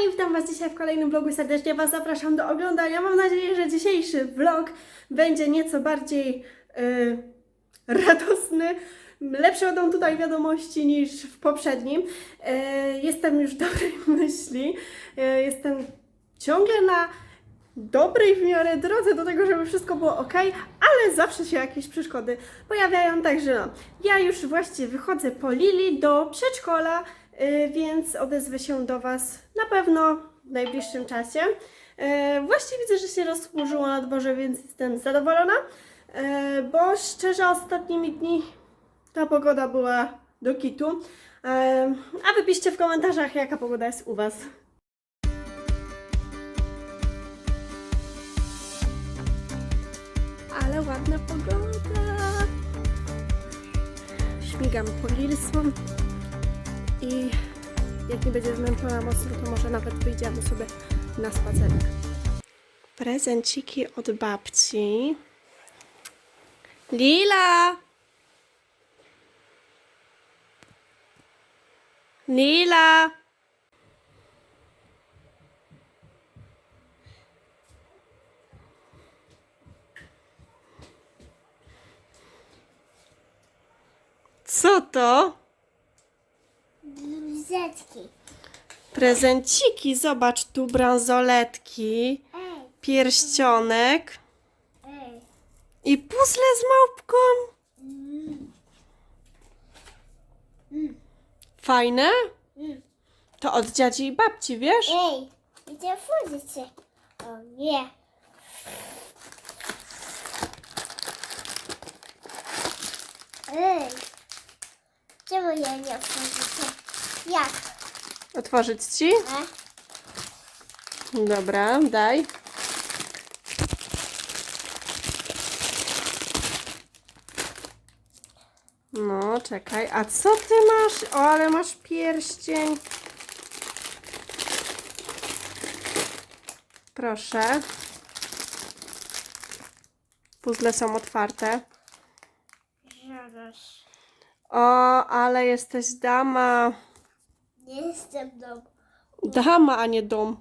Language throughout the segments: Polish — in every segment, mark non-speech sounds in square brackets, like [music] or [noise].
kochani, witam Was dzisiaj w kolejnym vlogu. Serdecznie Was zapraszam do oglądania. Mam nadzieję, że dzisiejszy vlog będzie nieco bardziej yy, radosny. Lepsze będą tutaj wiadomości niż w poprzednim. Yy, jestem już dobrej [laughs] myśli. Yy, jestem ciągle na dobrej w miarę drodze do tego, żeby wszystko było ok, ale zawsze się jakieś przeszkody pojawiają, także no. Ja już właściwie wychodzę po Lili do przedszkola, yy, więc odezwę się do Was na pewno w najbliższym czasie. Yy, Właśnie widzę, że się rozchmurzyło na dworze, więc jestem zadowolona, yy, bo szczerze ostatnimi dni ta pogoda była do kitu. A wy piszcie w komentarzach, jaka pogoda jest u Was. Ładna pogoda. Śmigam po Lilsłom i jak nie będzie zmęczona mocno, to może nawet wyjdziemy sobie na spacerek. Prezenciki od babci. Lila! Lila! Co to? Bluzetki. Prezenciki, zobacz tu bransoletki, Ej, pierścionek ej. i puzzle z małpką. Fajne? Mm. To od dziadzi i babci, wiesz? Ej, idę wchodzić się. O nie. Ej. Ja nie? Jak? Otworzyć ci? A? Dobra, daj. No, czekaj. A co ty masz? O, ale masz pierścień. Proszę. Puzzle są otwarte. Zaraz. O, ale jesteś dama. Nie jestem dom. Dama, a nie dom.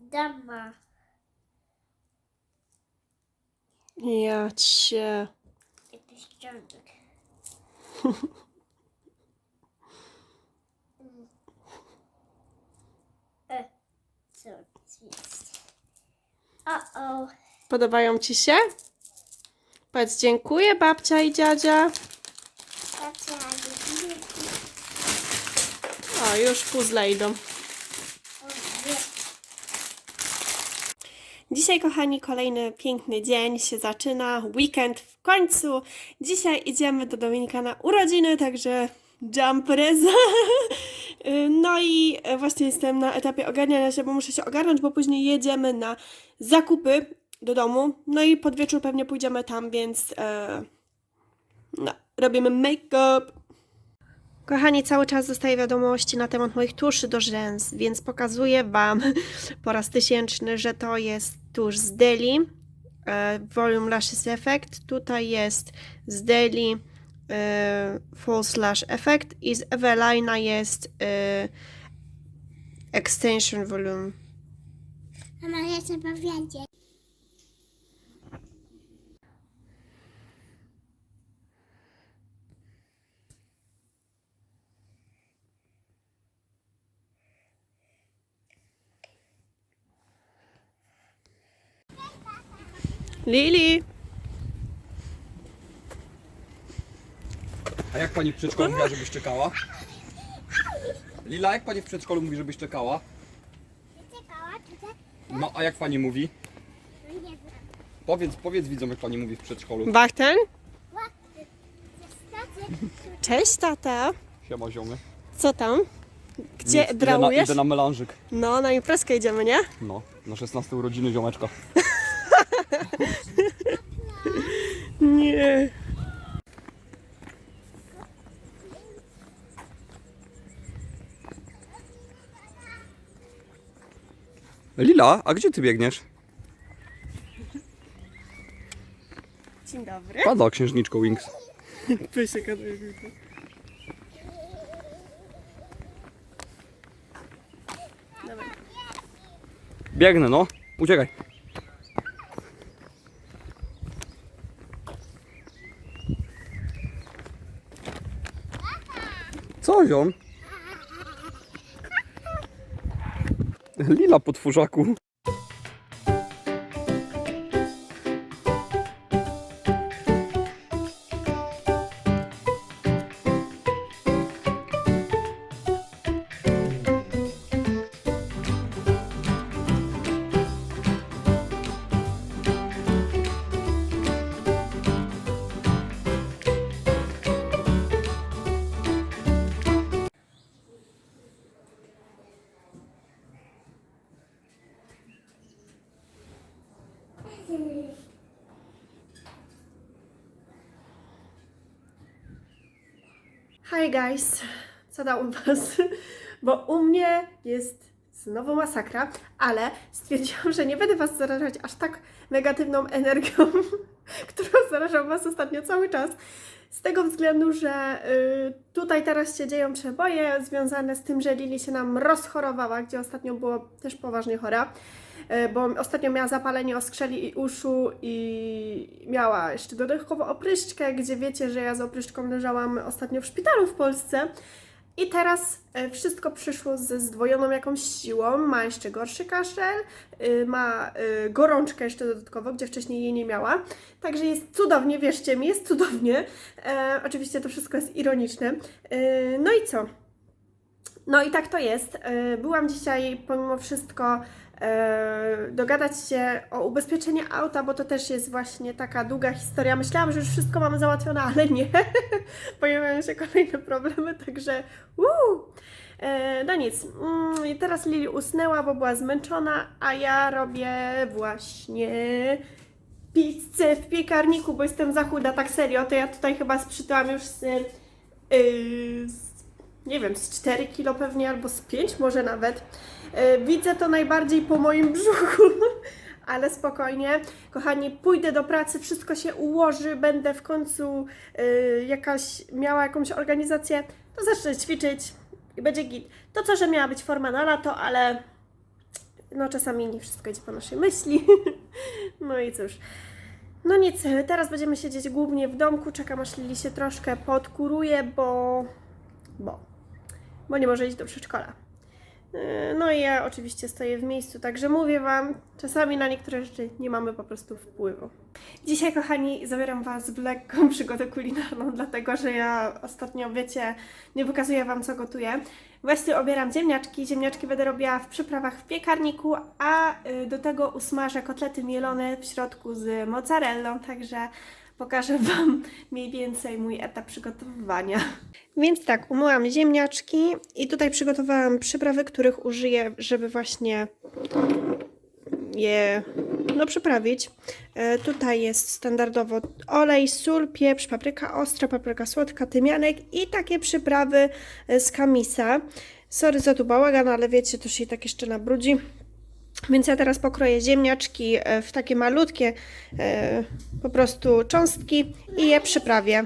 Dama. Ja cię. Ciągnik. Mm. [laughs] E, co jest? O-o. Podobają ci się? Powiedz dziękuję, babcia i dziadzia. O, już puzzle idą. Dzisiaj, kochani, kolejny piękny dzień się zaczyna. Weekend w końcu. Dzisiaj idziemy do Dominika na urodziny, także jumpreza. [laughs] No i właśnie jestem na etapie ogarniania się, bo muszę się ogarnąć, bo później jedziemy na zakupy do domu. No i pod wieczór pewnie pójdziemy tam, więc e, no, robimy make-up. Kochani, cały czas dostaję wiadomości na temat moich tuszy do rzęs, więc pokazuję Wam po raz tysięczny, że to jest tusz z Deli, e, Volume Lashes Effect. Tutaj jest z Deli e, False Lash Effect i z Evelina jest e, Extension Volume. Mama, ja trzeba wiedzieć. Lili! A jak pani w przedszkolu mówiła, żebyś czekała? Lila, jak pani w przedszkolu mówi, żebyś czekała? Czekała tutaj? No, a jak pani mówi? No nie wiem. Powiedz, powiedz widzom, jak pani mówi w przedszkolu. Zostacie. Cześć, tata! Siema ziomy. Co tam? Gdzie Nic, idę na, idę na melanżyk. No, na imprezkę idziemy, nie? No, na 16 urodziny ziomeczka. [laughs] Nie. Lila, a gdzie ty biegniesz? Dzień dobry. Pada księżniczko Wings. Pysiek. Biegnę, no. Uciekaj. Ziom? Lila potworzaku. Hi guys, co tam u Was? Bo u mnie jest znowu masakra, ale stwierdziłam, że nie będę Was zarażać aż tak negatywną energią, [laughs] którą zarażam Was ostatnio cały czas. Z tego względu, że y, tutaj teraz się dzieją przeboje związane z tym, że Lili się nam rozchorowała, gdzie ostatnio było też poważnie chora. y, Bo ostatnio miała zapalenie oskrzeli i uszu i miała jeszcze dodatkowo opryszczkę, gdzie wiecie, że ja z opryszczką leżałam ostatnio w szpitalu w Polsce. I teraz e, wszystko przyszło ze zdwojoną jakąś siłą. Ma jeszcze gorszy kaszel, y, ma y, gorączkę jeszcze dodatkowo, gdzie wcześniej jej nie miała. Także jest cudownie, wierzcie mi, jest cudownie. E, oczywiście to wszystko jest ironiczne. E, no i co? No i tak to jest. E, Byłam dzisiaj pomimo wszystko dogadać się o ubezpieczenie auta, bo to też jest właśnie taka długa historia. Myślałam, że już wszystko mamy załatwione, ale nie. [laughs] Pojawiają się kolejne problemy, także uuu. E, No nic, Mm, i teraz Lili usnęła, bo była zmęczona, a ja robię właśnie pizzę w piekarniku, bo jestem za chuda, tak serio, to ja tutaj chyba sprzytałam już z, yy, z nie wiem, z 4 kilo pewnie, albo z 5 może nawet. Yy, widzę to najbardziej po moim brzuchu, [laughs] ale spokojnie. Kochani, pójdę do pracy, wszystko się ułoży, będę w końcu yy, jakaś, miała jakąś organizację, to zacznę ćwiczyć i będzie git. To co, że miała być forma na lato, ale no czasami nie wszystko idzie po naszej myśli. [laughs] no i cóż. No nic, teraz będziemy siedzieć głównie w domku, czekam aż Lili się troszkę podkuruje, bo... bo... bo nie może iść do przedszkola. Yy, No i ja oczywiście stoję w miejscu, także mówię Wam, czasami na niektóre rzeczy nie mamy po prostu wpływu. Dzisiaj, kochani, zabieram Was w lekką [laughs] przygodę kulinarną, dlatego że ja ostatnio, wiecie, nie pokazuję Wam, co gotuję. Właśnie obieram ziemniaczki. Ziemniaczki będę robiła w przyprawach w piekarniku, a y, do tego usmażę kotlety mielone w środku z mozzarellą, także pokażę Wam mniej więcej mój etap przygotowywania. Więc tak, umyłam ziemniaczki i tutaj przygotowałam przyprawy, których użyję, żeby właśnie je no, przyprawić. E, tutaj jest standardowo olej, sól, pieprz, papryka ostra, papryka słodka, tymianek i takie przyprawy z kamisa. Sorry za tu bałagan, ale wiecie, to się i tak jeszcze nabrudzi. Więc ja teraz pokroję ziemniaczki e, w takie malutkie e, po prostu cząstki i je przyprawię.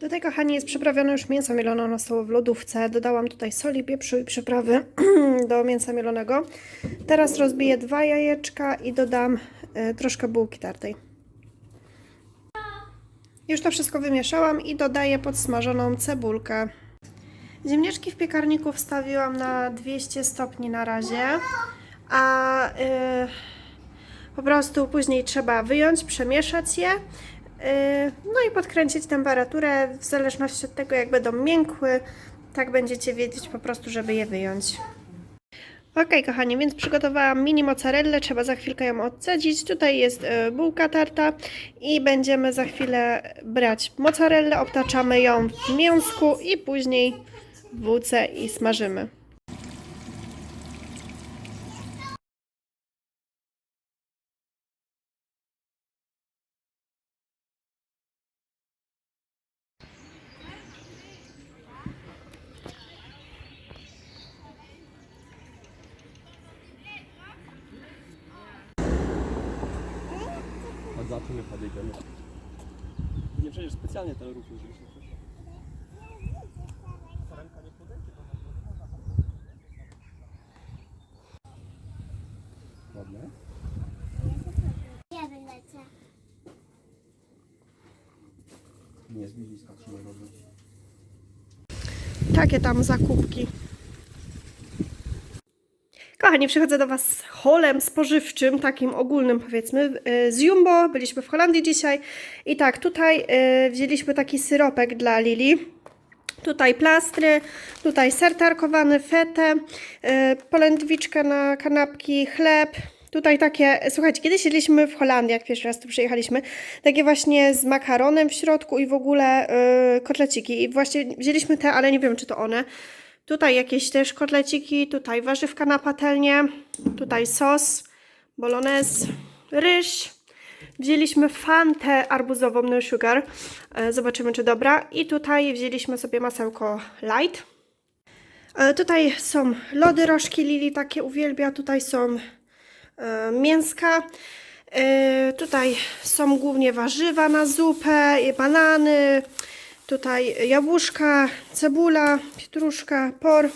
Tutaj, kochani, jest przyprawione już mięso mielone, ono stało w lodówce. Dodałam tutaj soli, pieprzu i przyprawy [clears throat] do mięsa mielonego. Teraz rozbiję dwa jajeczka i dodam e, troszkę bułki tartej. Już to wszystko wymieszałam i dodaję podsmażoną cebulkę. Ziemniaczki w piekarniku wstawiłam na 200 stopni na razie, a y, po prostu później trzeba wyjąć, przemieszać je, no i podkręcić temperaturę w zależności od tego, jak będą miękły, tak będziecie wiedzieć po prostu, żeby je wyjąć. Ok, kochani, więc przygotowałam mini mozzarellę, trzeba za chwilkę ją odcedzić. Tutaj jest y, bułka tarta i będziemy za chwilę brać mozzarellę, obtaczamy ją w mięsku i później w bułce i smażymy. A za czym my podejdziemy? Nie przecież specjalnie ten ruch użyliśmy. Ładne? Ja wylecę. Nie, z bliska trzymaj dobrze. Takie tam zakupki. Kochani, przychodzę do Was z holem spożywczym, takim ogólnym powiedzmy, y, z Jumbo. Byliśmy w Holandii dzisiaj i tak, tutaj y, wzięliśmy taki syropek dla Lili. Tutaj plastry, tutaj ser tarkowany, fetę, y, polędwiczka na kanapki, chleb. Tutaj takie, słuchajcie, kiedyś jedliśmy w Holandii, jak pierwszy raz tu przyjechaliśmy, takie właśnie z makaronem w środku i w ogóle y, kotleciki. I właśnie wzięliśmy te, ale nie wiem, czy to one. Tutaj jakieś też kotleciki, tutaj warzywka na patelnię, tutaj sos, bolognese, ryż. Wzięliśmy fantę arbuzową no sugar. E, Zobaczymy, czy dobra. I tutaj wzięliśmy sobie masełko light. E, Tutaj są lody rożki Lili, takie uwielbia. Tutaj są e, mięska. Tutaj są głównie warzywa na zupę, banany. Tutaj jabłuszka, cebula, pietruszka, por.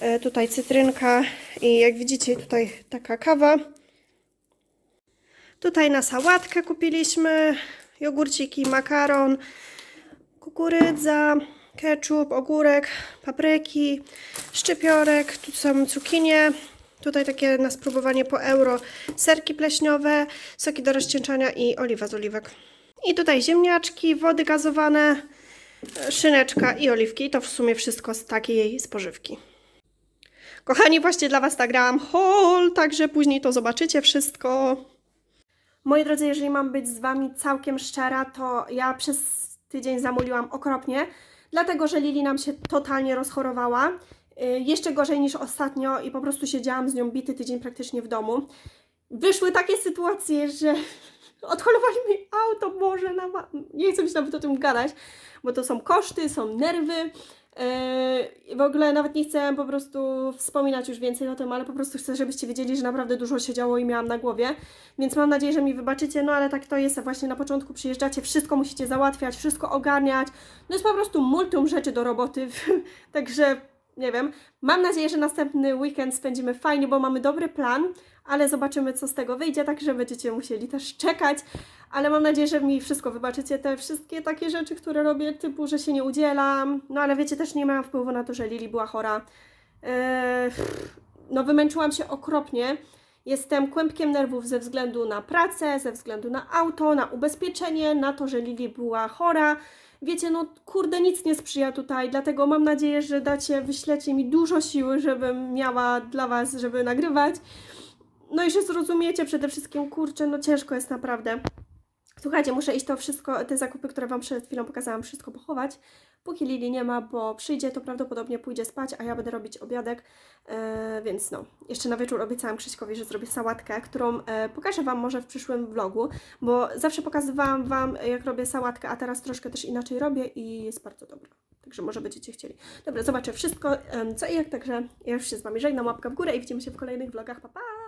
E, Tutaj cytrynka i jak widzicie tutaj taka kawa. Tutaj na sałatkę kupiliśmy jogurciki, makaron, kukurydza, ketchup, ogórek, papryki, szczypiorek, tu są cukinie, tutaj takie na spróbowanie po euro, serki pleśniowe, soki do rozcieńczania i oliwa z oliwek. I tutaj ziemniaczki, wody gazowane, szyneczka i oliwki. To w sumie wszystko z takiej spożywki. Kochani, właśnie dla Was nagrałam haul, także później to zobaczycie wszystko. Moi drodzy, jeżeli mam być z Wami całkiem szczera, to ja przez tydzień zamuliłam okropnie, dlatego że Lili nam się totalnie rozchorowała. Y, Jeszcze gorzej niż ostatnio i po prostu siedziałam z nią bity tydzień praktycznie w domu. Wyszły takie sytuacje, że odholowali mi auto, Boże, na nie chcę mi się nawet o tym gadać, bo to są koszty, są nerwy. Yy, w ogóle nawet nie chcę po prostu wspominać już więcej o tym, ale po prostu chcę, żebyście wiedzieli, że naprawdę dużo się działo i miałam na głowie. Więc mam nadzieję, że mi wybaczycie, no ale tak to jest, właśnie na początku przyjeżdżacie, wszystko musicie załatwiać, wszystko ogarniać. No jest po prostu multum rzeczy do roboty, [laughs] także nie wiem. Mam nadzieję, że następny weekend spędzimy fajnie, bo mamy dobry plan, ale zobaczymy, co z tego wyjdzie, także będziecie musieli też czekać. Ale mam nadzieję, że mi wszystko wybaczycie, te wszystkie takie rzeczy, które robię, typu, że się nie udzielam. No ale wiecie, też nie miałam wpływu na to, że Lili była chora. Eee, no wymęczyłam się okropnie. Jestem kłębkiem nerwów ze względu na pracę, ze względu na auto, na ubezpieczenie, na to, że Lili była chora. Wiecie, no kurde, nic nie sprzyja tutaj, dlatego mam nadzieję, że dacie, wyślecie mi dużo siły, żebym miała dla Was, żeby nagrywać. No i że zrozumiecie przede wszystkim, kurczę, no ciężko jest naprawdę. Słuchajcie, muszę iść to wszystko, te zakupy, które Wam przed chwilą pokazałam, wszystko pochować, póki Lili nie ma, bo przyjdzie, to prawdopodobnie pójdzie spać, a ja będę robić obiadek, e, więc no. Jeszcze na wieczór obiecałam Krzyśkowi, że zrobię sałatkę, którą e, pokażę Wam może w przyszłym vlogu, bo zawsze pokazywałam Wam, jak robię sałatkę, a teraz troszkę też inaczej robię i jest bardzo dobra. Także może będziecie chcieli. Dobra, zobaczę wszystko, co i jak, także ja już się z Wami żegnam, łapka w górę i widzimy się w kolejnych vlogach. Pa, pa!